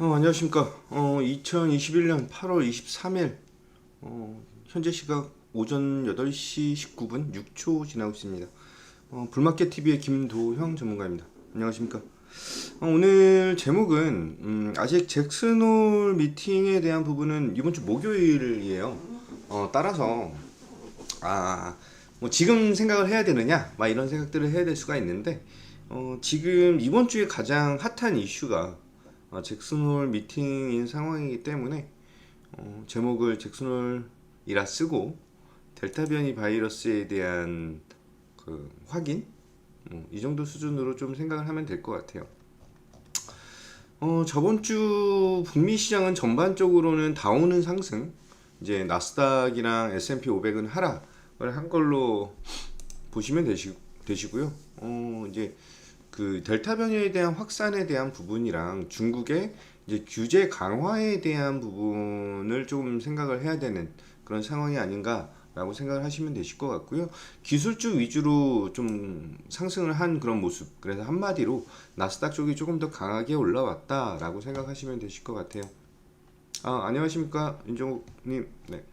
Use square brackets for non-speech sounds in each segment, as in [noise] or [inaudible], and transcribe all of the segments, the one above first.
어, 안녕하십니까. 어, 2021년 8월 23일, 어, 현재 시각 오전 8시 19분 6초 지나고 있습니다. 어, 불마켓 TV의 김도형 전문가입니다. 안녕하십니까. 어, 오늘 제목은, 음, 아직 잭슨홀 미팅에 대한 부분은 이번 주 목요일이에요. 어, 따라서, 아, 뭐 지금 생각을 해야 되느냐, 막 이런 생각들을 해야 될 수가 있는데, 어, 지금 이번 주에 가장 핫한 이슈가 어, 잭슨홀 미팅인 상황이기 때문에 어, 제목을 잭슨홀이라 쓰고 델타 변이 바이러스에 대한 그 확인 어, 이 정도 수준으로 좀 생각을 하면 될 것 같아요. 어, 저번 주 북미 시장은 전반적으로는 다우는 상승, 이제 나스닥이랑 S&P 500은 하락을 한 걸로 보시면 되시, 되시고요. 어, 이제 그 델타 변이에 대한 확산에 대한 부분이랑 중국의 이제 규제 강화에 대한 부분을 좀 생각을 해야 되는 그런 상황이 아닌가라고 생각을 하시면 되실 것 같고요. 기술주 위주로 좀 상승을 한 그런 모습. 그래서 한마디로 나스닥 쪽이 조금 더 강하게 올라왔다라고 생각하시면 되실 것 같아요. 아, 안녕하십니까. 윤정욱님. 네.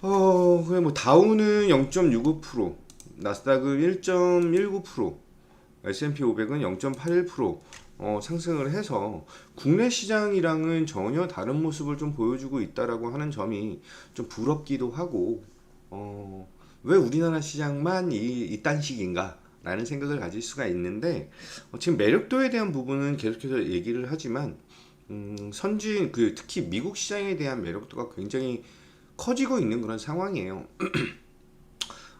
어, 그래 뭐 다우는 0.65%, 나스닥은 1.19%, S&P 500은 0.81% 어, 상승을 해서 국내 시장이랑은 전혀 다른 모습을 좀 보여주고 있다라고 하는 점이 좀 부럽기도 하고 어, 왜 우리나라 시장만 이, 이딴 식인가? 라는 생각을 가질 수가 있는데 어, 지금 매력도에 대한 부분은 계속해서 얘기를 하지만 음, 선진 그 특히 미국 시장에 대한 매력도가 굉장히 커지고 있는 그런 상황이에요. [clears throat]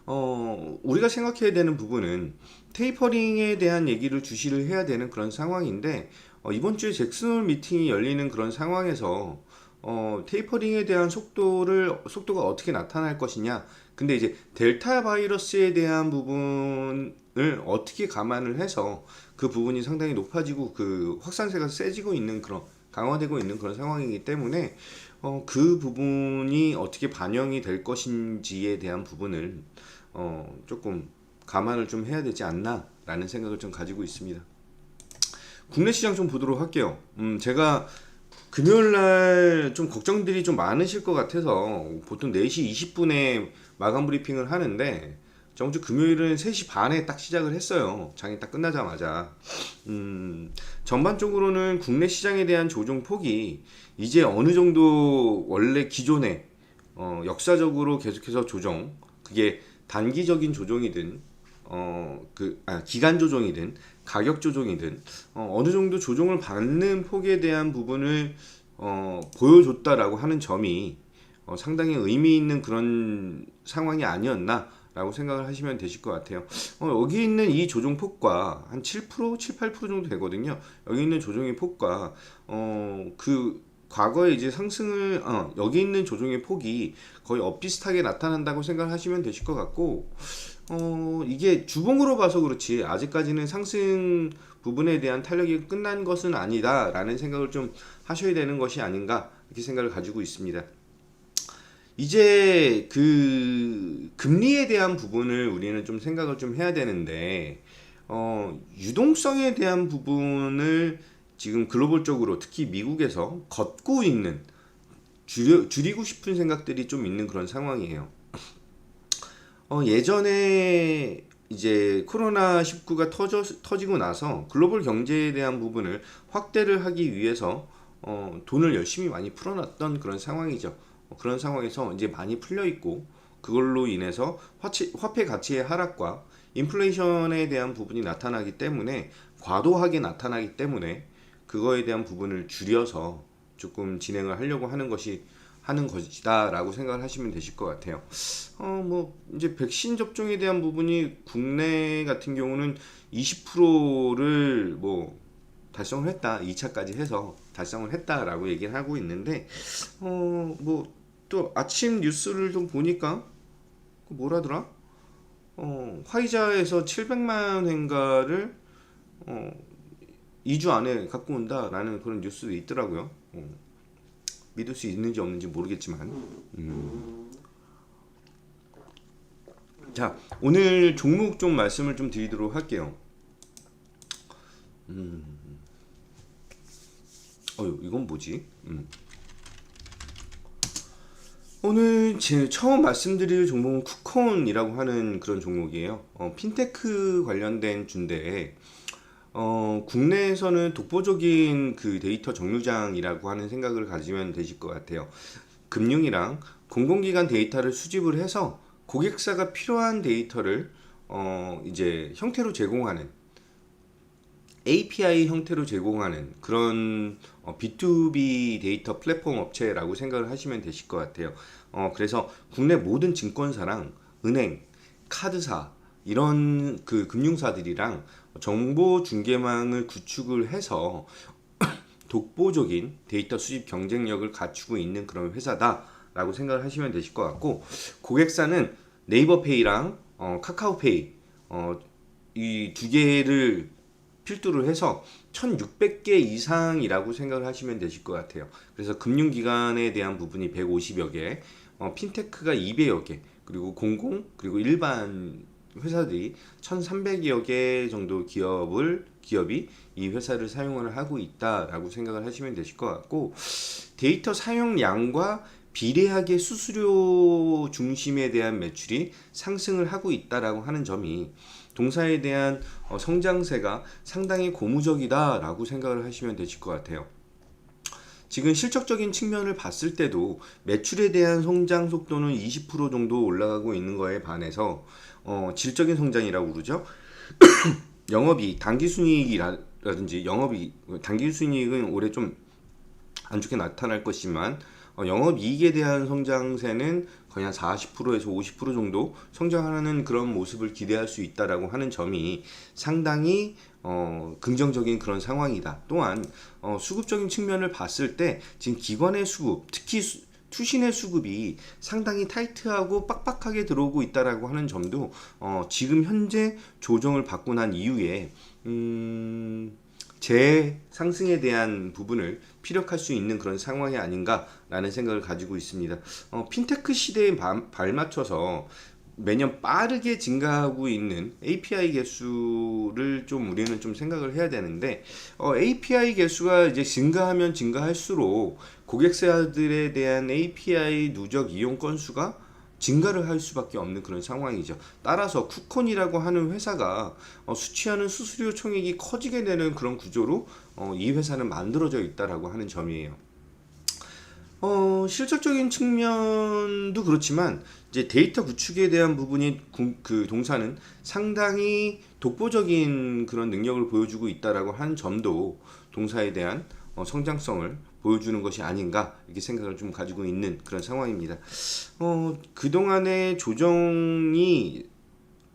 어, 우리가 생각해야 되는 부분은 테이퍼링에 대한 얘기를 주시를 해야 되는 그런 상황인데 어, 이번 주에 잭슨홀 미팅이 열리는 그런 상황에서 어, 테이퍼링에 대한 속도를 속도가 어떻게 나타날 것이냐. 근데 이제 델타 바이러스에 대한 부분을 어떻게 감안을 해서 그 부분이 상당히 높아지고 그 확산세가 세지고 있는 그런 강화되고 있는 그런 상황이기 때문에 어, 그 부분이 어떻게 반영이 될 것인지에 대한 부분을 어, 조금 감안을 좀 해야 되지 않나라는 생각을 좀 가지고 있습니다. 국내 시장 좀 보도록 할게요. 음, 제가 금요일 날 좀 걱정들이 좀 많으실 것 같아서 보통 4시 20분에 마감 브리핑을 하는데 저번 주 금요일은 3시 반에 딱 시작을 했어요. 장이 딱 끝나자마자. 음, 전반적으로는 국내 시장에 대한 조정 폭이 이제 어느 정도 원래 기존에 어, 역사적으로 계속해서 조정, 그게 단기적인 조정이든 어 그 아, 기간 조정이든 가격 조정이든 어, 어느 정도 조정을 받는 폭에 대한 부분을 어, 보여줬다라고 하는 점이 어, 상당히 의미 있는 그런 상황이 아니었나 라고 생각을 하시면 되실 것 같아요. 어, 여기 있는 이 조정 폭과 한 7%, 7, 8% 정도 되거든요. 여기 있는 조정의 폭과 어, 그 과거에 이제 상승을 어, 여기 있는 조정의 폭이 거의 엇비슷하게 나타난다고 생각하시면 되실 것 같고 어, 이게 주봉으로 봐서 그렇지 아직까지는 상승 부분에 대한 탄력이 끝난 것은 아니다라는 생각을 좀 하셔야 되는 것이 아닌가 이렇게 생각을 가지고 있습니다. 이제 그 금리에 대한 부분을 우리는 좀 생각을 좀 해야 되는데 어, 유동성에 대한 부분을 지금 글로벌적으로 특히 미국에서 걷고 있는 줄여, 줄이고 싶은 생각들이 좀 있는 그런 상황이에요. 어, 예전에 이제 코로나 19가 터져, 터지고 나서 글로벌 경제에 대한 부분을 확대를 하기 위해서 어, 돈을 열심히 많이 풀어놨던 그런 상황이죠. 어, 그런 상황에서 이제 많이 풀려 있고 그걸로 인해서 화치, 화폐 가치의 하락과 인플레이션에 대한 부분이 나타나기 때문에 과도하게 나타나기 때문에 그거에 대한 부분을 줄여서 조금 진행을 하려고 하는 것이 하는 것이다라고 생각을 하시면 되실 것 같아요. 어, 뭐 이제 백신 접종에 대한 부분이 국내 같은 경우는 20%를 뭐 달성을 했다. 2차까지 해서 달성을 했다라고 얘기를 하고 있는데 어, 뭐 또 아침 뉴스를 좀 보니까 그 뭐라더라? 어, 화이자에서 700만 회인가를 어, 2주 안에 갖고 온다라는 그런 뉴스도 있더라고요. 어. 믿을 수 있는지 없는지 모르겠지만. 음. 자, 오늘 종목 좀 말씀을 좀 드리도록 할게요. 음. 어유 이건 뭐지? 음. 오늘 제 처음 말씀드릴 종목은 쿠콘이라고 하는 그런 종목이에요. 어, 핀테크 관련된 주인데 어, 국내에서는 독보적인 그 데이터 정류장이라고 하는 생각을 가지면 되실 것 같아요. 금융이랑 공공기관 데이터를 수집을 해서 고객사가 필요한 데이터를 어, 이제 형태로 제공하는 API 형태로 제공하는 그런 어, B2B 데이터 플랫폼 업체라고 생각을 하시면 되실 것 같아요. 어, 그래서 국내 모든 증권사랑 은행, 카드사 이런 그 금융사들이랑 정보 중개망을 구축을 해서 [coughs] 독보적인 데이터 수집 경쟁력을 갖추고 있는 그런 회사다라고 생각을 하시면 되실 것 같고 고객사는 네이버페이랑 어, 카카오페이 어, 이 두 개를 필두로 해서 1600개 이상이라고 생각을 하시면 되실 것 같아요. 그래서 금융기관에 대한 부분이 150여 개, 어, 핀테크가 200여 개, 그리고 공공, 그리고 일반 회사들이 1300여 개 정도 기업을 기업이 이 회사를 사용을 하고 있다라고 생각을 하시면 되실 것 같고 데이터 사용량과 비례하게 수수료 중심에 대한 매출이 상승을 하고 있다라고 하는 점이 동사에 대한 어, 성장세가 상당히 고무적이다라고 생각을 하시면 되실 것 같아요. 지금 실적적인 측면을 봤을 때도 매출에 대한 성장 속도는 20% 정도 올라가고 있는 거에 반해서 어, 질적인 성장이라고 그러죠. [coughs] 영업이익, 당기순이익이라든지 영업이익, 당기순이익은 올해 좀 안 좋게 나타날 것이지만 어, 영업이익에 대한 성장세는 거의 한 40%에서 50% 정도 성장하는 그런 모습을 기대할 수 있다라고 하는 점이 상당히 어, 긍정적인 그런 상황이다. 또한 어, 수급적인 측면을 봤을 때 지금 기관의 수급, 특히 수, 투신의 수급이 상당히 타이트하고 빡빡하게 들어오고 있다라고 하는 점도 어, 지금 현재 조정을 받고 난 이후에 음, 재 상승에 대한 부분을 피력할 수 있는 그런 상황이 아닌가라는 생각을 가지고 있습니다. 어, 핀테크 시대에 바, 발맞춰서 매년 빠르게 증가하고 있는 API 개수를 좀 우리는 좀 생각을 해야 되는데 어, API 개수가 이제 증가하면 증가할수록 고객사들에 대한 API 누적 이용 건수가 증가를 할 수밖에 없는 그런 상황이죠. 따라서 쿠콘이라고 하는 회사가 어, 수취하는 수수료 총액이 커지게 되는 그런 구조로 어, 이 회사는 만들어져 있다라고 하는 점이에요. 어, 실질적인 측면도 그렇지만 이제 데이터 구축에 대한 부분이 구, 그 동사는 상당히 독보적인 그런 능력을 보여주고 있다라고 하는 점도 동사에 대한 어, 성장성을 보여주는 것이 아닌가 이렇게 생각을 좀 가지고 있는 그런 상황입니다. 어, 그동안의 조정이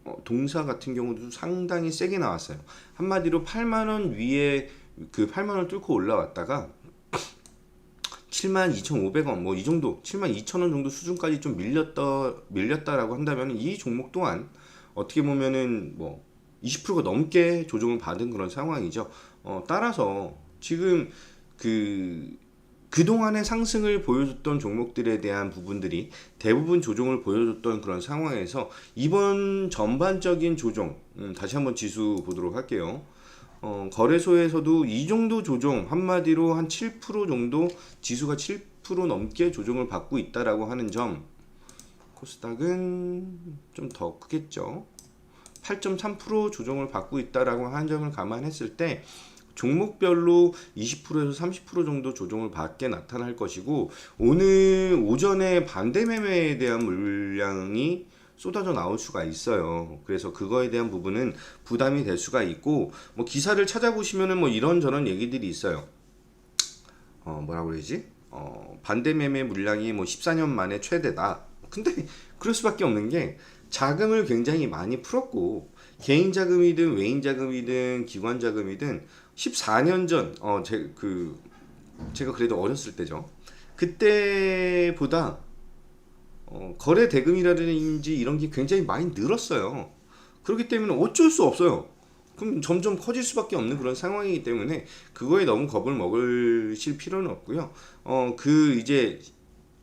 어, 동사 같은 경우도 상당히 세게 나왔어요. 한마디로 8만 원 위에 그 8만 원 뚫고 올라왔다가 7만 2,500원 뭐 이 정도 7만 2천 원 정도 수준까지 좀 밀렸다 밀렸다라고 한다면 이 종목 또한 어떻게 보면은 뭐 20%가 넘게 조정을 받은 그런 상황이죠. 어, 따라서 지금 그 그동안의 상승을 보여줬던 종목들에 대한 부분들이 대부분 조정을 보여줬던 그런 상황에서 이번 전반적인 조정 음, 다시 한번 지수 보도록 할게요. 어, 거래소에서도 이 정도 조정 한마디로 한 7% 정도 지수가 7% 넘게 조정을 받고 있다라고 하는 점 코스닥은 좀 더 크겠죠. 8.3% 조정을 받고 있다라고 하는 점을 감안했을 때 종목별로 20%에서 30% 정도 조정을 받게 나타날 것이고 오늘 오전에 반대 매매에 대한 물량이 쏟아져 나올 수가 있어요. 그래서 그거에 대한 부분은 부담이 될 수가 있고 뭐 기사를 찾아보시면은 뭐 이런저런 얘기들이 있어요. 어 뭐라고 그러지? 어 반대 매매 물량이 뭐 14년 만에 최대다. 근데 [laughs] 그럴 수밖에 없는 게 자금을 굉장히 많이 풀었고 개인 자금이든 외인 자금이든 기관 자금이든 14년 전, 어, 제, 그, 제가 그래도 어렸을 때죠. 그때보다, 어, 거래 대금이라든지 이런 게 굉장히 많이 늘었어요. 그렇기 때문에 어쩔 수 없어요. 그럼 점점 커질 수밖에 없는 그런 상황이기 때문에 그거에 너무 겁을 먹으실 필요는 없고요. 어, 그 이제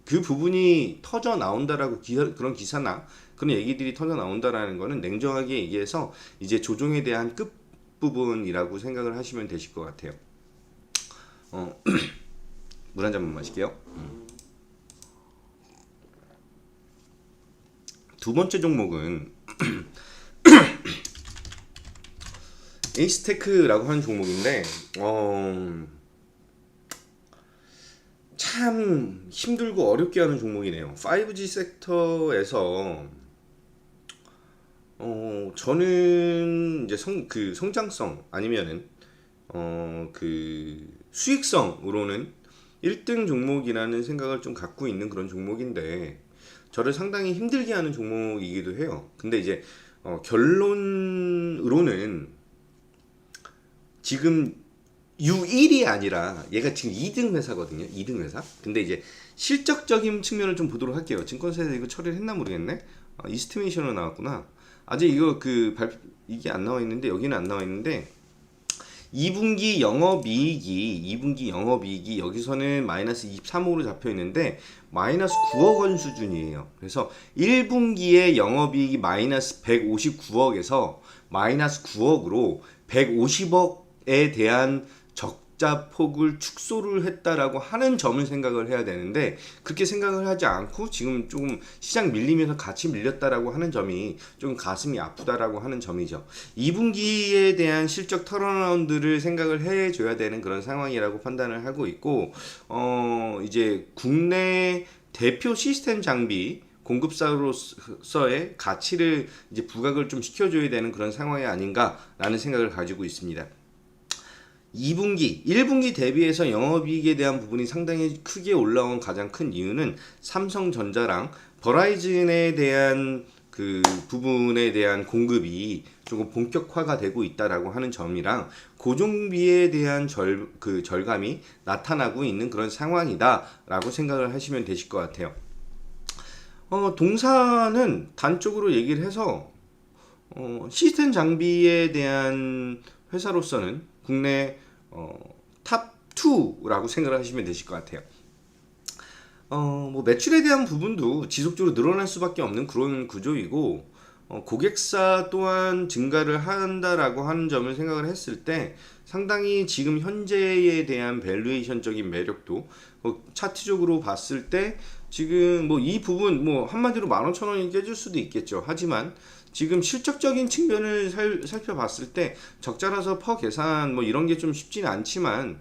그 부분이 터져 나온다라고 기사, 그런 기사나 그런 얘기들이 터져 나온다라는 거는 냉정하게 얘기해서 이제 조종에 대한 끝 부분이라고 생각을 하시면 되실 것 같아요. 어, [clears throat] 물 한 잔만 마실게요. 음. 두 번째 종목은 [clears throat] 에이스테크라고 하는 종목인데 어, 참 힘들고 어렵게 하는 종목이네요. 5G 섹터에서 어, 저는 이제 성, 그 성장성 아니면은 어, 그 수익성으로는 1등 종목이라는 생각을 좀 갖고 있는 그런 종목인데 저를 상당히 힘들게 하는 종목이기도 해요. 근데 이제 어, 결론으로는 지금 U1이 아니라 얘가 지금 2등 회사거든요. 2등 회사. 근데 이제 실적적인 측면을 좀 보도록 할게요. 증권사에서 이거 처리를 했나 모르겠네. 아, 이스티메이션으로 나왔구나. 아직 이거 그 발, 이게 안 나와 있는데 여기는 안 나와 있는데 2분기 영업이익이 2분기 영업이익이 여기서는 마이너스 23억으로 잡혀 있는데 마이너스 9억 원 수준이에요. 그래서 1분기에 영업이익이 마이너스 159억에서 마이너스 9억으로 150억에 대한 적자 폭을 축소를 했다라고 하는 점을 생각을 해야 되는데 그렇게 생각을 하지 않고 지금 조금 시장 밀리면서 같이 밀렸다라고 하는 점이 좀 가슴이 아프다라고 하는 점이죠. 2분기에 대한 실적 턴어라운드를 생각을 해줘야 되는 그런 상황이라고 판단을 하고 있고 어 이제 국내 대표 시스템 장비 공급사로서의 가치를 이제 부각을 좀 시켜줘야 되는 그런 상황이 아닌가라는 생각을 가지고 있습니다. 2분기, 1분기 대비해서 영업이익에 대한 부분이 상당히 크게 올라온 가장 큰 이유는 삼성전자랑 버라이즌에 대한 그 부분에 대한 공급이 조금 본격화가 되고 있다라고 하는 점이랑 고정비에 대한 절, 그 절감이 나타나고 있는 그런 상황이다라고 생각을 하시면 되실 것 같아요. 어, 동사는 단적으로 얘기를 해서 어, 시스템 장비에 대한 회사로서는 국내 어, 탑 2라고 생각을 하시면 되실 것 같아요. 어, 뭐 매출에 대한 부분도 지속적으로 늘어날 수밖에 없는 그런 구조이고 어, 고객사 또한 증가를 한다라고 하는 점을 생각을 했을 때 상당히 지금 현재에 대한 밸류에이션적인 매력도 어, 차트적으로 봤을 때 지금 뭐 이 부분 뭐 한마디로 15,000원이 깨질 수도 있겠죠. 하지만 지금 실적적인 측면을 살, 살펴봤을 때 적자라서 퍼 계산 뭐 이런 게 좀 쉽지는 않지만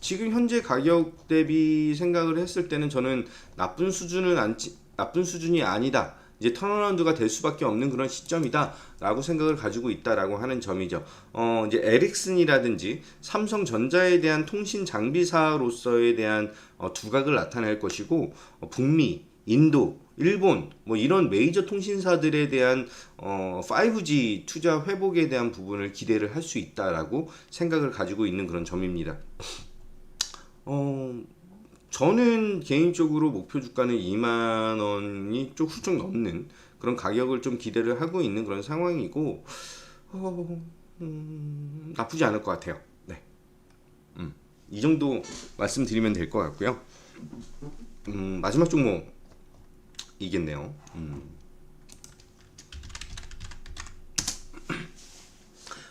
지금 현재 가격 대비 생각을 했을 때는 저는 나쁜 수준은 안 나쁜 수준이 아니다. 이제 턴어라운드가 될 수밖에 없는 그런 시점이다라고 생각을 가지고 있다라고 하는 점이죠. 어 이제 에릭슨이라든지 삼성전자에 대한 통신 장비사로서에 대한 어, 두각을 나타낼 것이고 어, 북미, 인도, 일본 뭐 이런 메이저 통신사들에 대한 어 5G 투자 회복에 대한 부분을 기대를 할 수 있다라고 생각을 가지고 있는 그런 점입니다. 어 저는 개인적으로 목표 주가는 2만 원이 좀 훌쩍 넘는 그런 가격을 좀 기대를 하고 있는 그런 상황이고 어, 음, 나쁘지 않을 것 같아요. 네, 음, 이 정도 말씀드리면 될 것 같고요. 음, 마지막 종목 이겠네요. 음.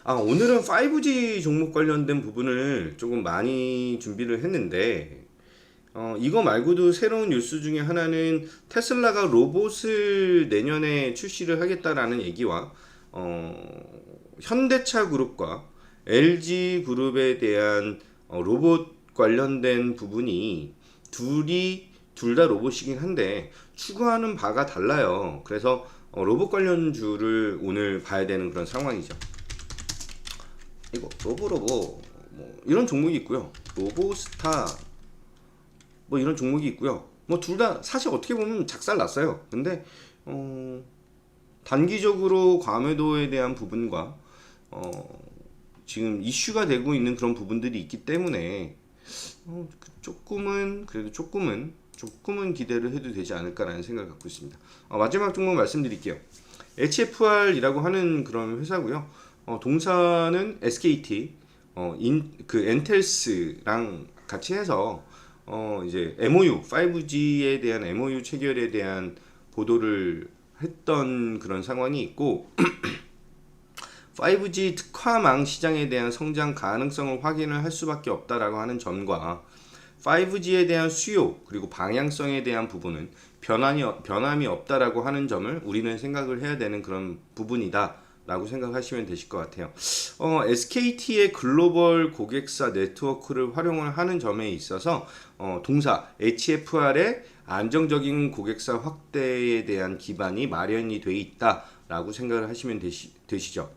아 오늘은 5G 종목 관련된 부분을 조금 많이 준비를 했는데 어, 이거 말고도 새로운 뉴스 중에 하나는 테슬라가 로봇을 내년에 출시를 하겠다라는 얘기와 어, 현대차 그룹과 LG 그룹에 대한 어, 로봇 관련된 부분이 둘이 둘 다 로봇이긴 한데 추구하는 바가 달라요. 그래서 어, 로봇 관련주를 오늘 봐야 되는 그런 상황이죠. 이거 로보로보 뭐 이런 종목이 있고요. 로보스타 뭐 이런 종목이 있고요. 뭐 둘 다 사실 어떻게 보면 작살 났어요. 근데 어 단기적으로 과매도에 대한 부분과 어 지금 이슈가 되고 있는 그런 부분들이 있기 때문에 어 조금은 그래도 조금은 조금은 기대를 해도 되지 않을까라는 생각을 갖고 있습니다. 어, 마지막 종목 말씀드릴게요. HFR이라고 하는 그런 회사고요. 어, 동사는 SKT, 어, 인, 그 엔텔스랑 같이 해서 어, 이제 MOU, 5G에 대한 MOU 체결에 대한 보도를 했던 그런 상황이 있고 [clears throat] 5G 특화망 시장에 대한 성장 가능성을 확인을 할 수밖에 없다라고 하는 점과 5G에 대한 수요 그리고 방향성에 대한 부분은 변함이 변함이 없다라고 하는 점을 우리는 생각을 해야 되는 그런 부분이다 라고 생각하시면 되실 것 같아요. 어, SKT의 글로벌 고객사 네트워크를 활용을 하는 점에 있어서 어, 동사 HFR의 안정적인 고객사 확대에 대한 기반이 마련이 돼 있다라고 생각을 하시면 되시, 되시죠.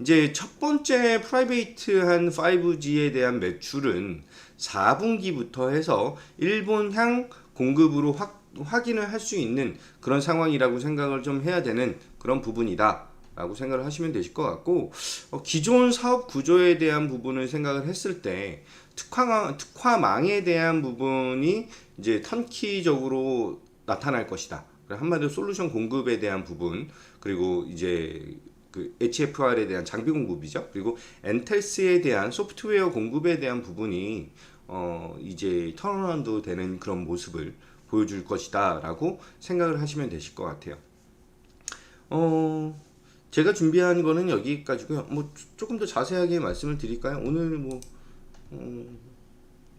이제 첫 번째 프라이베이트한 5G에 대한 매출은 4분기부터 해서 일본향 공급으로 확, 확인을 할 수 있는 그런 상황이라고 생각을 좀 해야 되는 그런 부분이다. 라고 생각을 하시면 되실 것 같고 어, 기존 사업 구조에 대한 부분을 생각을 했을 때 특화 특화망에 대한 부분이 이제 턴키적으로 나타날 것이다. 한마디로 솔루션 공급에 대한 부분 그리고 이제 그 HFR에 대한 장비 공급이죠. 그리고 엔텔스에 대한 소프트웨어 공급에 대한 부분이 어 이제 턴어라운드 되는 그런 모습을 보여줄 것이다라고 생각을 하시면 되실 것 같아요. 어 제가 준비한 거는 여기까지고요. 뭐 조금 더 자세하게 말씀을 드릴까요? 오늘 뭐 어,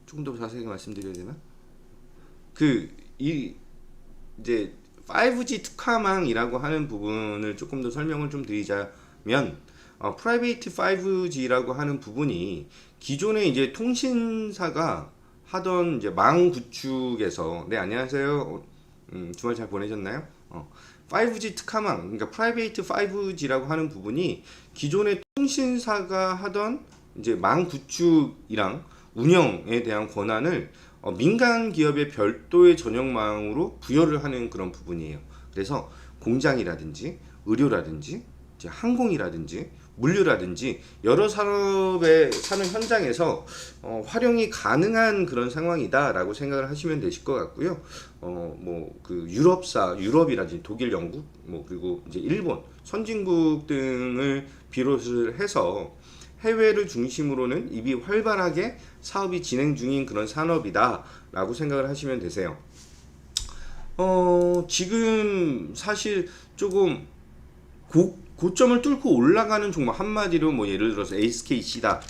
조금 더 자세하게 말씀드려야 되나? 그 이 이제 5G 특화망이라고 하는 부분을 조금 더 설명을 좀 드리자면 어, 프라이베이트 5G라고 하는 부분이 기존에 이제 통신사가 하던 이제 망 구축에서 네 안녕하세요 어, 음, 주말 잘 보내셨나요? 어, 5G 특화망 그러니까 프라이베이트 5G라고 하는 부분이 기존의 통신사가 하던 이제 망 구축이랑 운영에 대한 권한을 어, 민간 기업의 별도의 전용망으로 부여를 하는 그런 부분이에요. 그래서 공장이라든지 의료라든지 항공이라든지 물류라든지 여러 산업의 산업 현장에서 어, 활용이 가능한 그런 상황이다라고 생각을 하시면 되실 것 같고요. 어, 뭐 그 유럽사, 유럽이라든지 독일, 영국, 뭐 그리고 이제 일본 선진국 등을 비롯을 해서 해외를 중심으로는 입이 활발하게 사업이 진행 중인 그런 산업이다라고 생각을 하시면 되세요. 어, 지금 사실 조금 고, 고점을 뚫고 올라가는 종목 한마디로 뭐 예를 들어서 SKC다.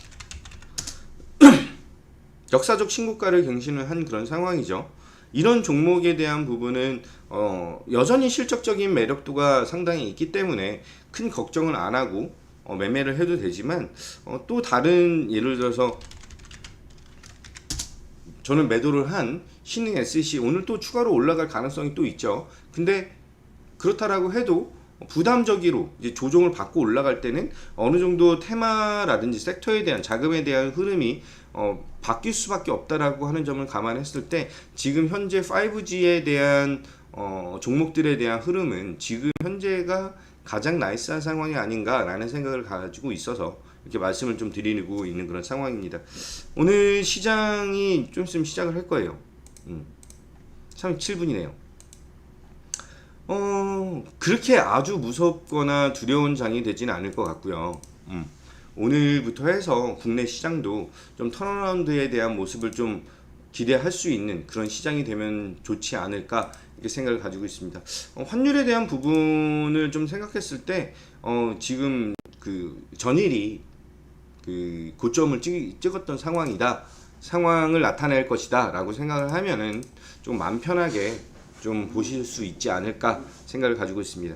[clears throat] 역사적 신고가를 갱신을 한 그런 상황이죠. 이런 종목에 대한 부분은 어, 여전히 실적적인 매력도가 상당히 있기 때문에 큰 걱정을 안 하고 어, 매매를 해도 되지만 어, 또 다른 예를 들어서 저는 매도를 한 신흥 SC 오늘 또 추가로 올라갈 가능성이 또 있죠. 근데 그렇다라고 해도 부담적으로 이제 조정을 받고 올라갈 때는 어느 정도 테마라든지 섹터에 대한 자금에 대한 흐름이 어, 바뀔 수밖에 없다라고 하는 점을 감안했을 때 지금 현재 5G에 대한 어, 종목들에 대한 흐름은 지금 현재가 가장 나이스한 상황이 아닌가라는 생각을 가지고 있어서 이렇게 말씀을 좀 드리고 있는 그런 상황입니다. 오늘 시장이 좀 있으면 시작을 할 거예요. 음. 37분이네요. 어, 그렇게 아주 무섭거나 두려운 장이 되지는 않을 것 같고요. 음. 오늘부터 해서 국내 시장도 좀 턴어라운드에 대한 모습을 좀 기대할 수 있는 그런 시장이 되면 좋지 않을까 이렇게 생각을 가지고 있습니다. 어, 환율에 대한 부분을 좀 생각했을 때 어, 지금 그 전일이 그 고점을 찍, 찍었던 상황이다. 상황을 나타낼 것이다라고 생각을 하면은 좀 마음 편하게 좀 보실 수 있지 않을까 생각을 가지고 있습니다.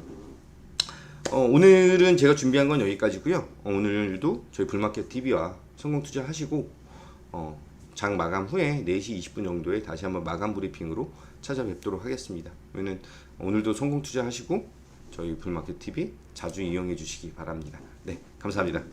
어, 오늘은 제가 준비한 건 여기까지고요. 어, 오늘도 저희 불마켓 TV와 성공 투자하시고 어, 장 마감 후에 4시 20분 정도에 다시 한번 마감 브리핑으로 찾아뵙도록 하겠습니다. 그러면 오늘도 성공 투자하시고 저희 불마켓 TV 자주 이용해 주시기 바랍니다. 네, 감사합니다.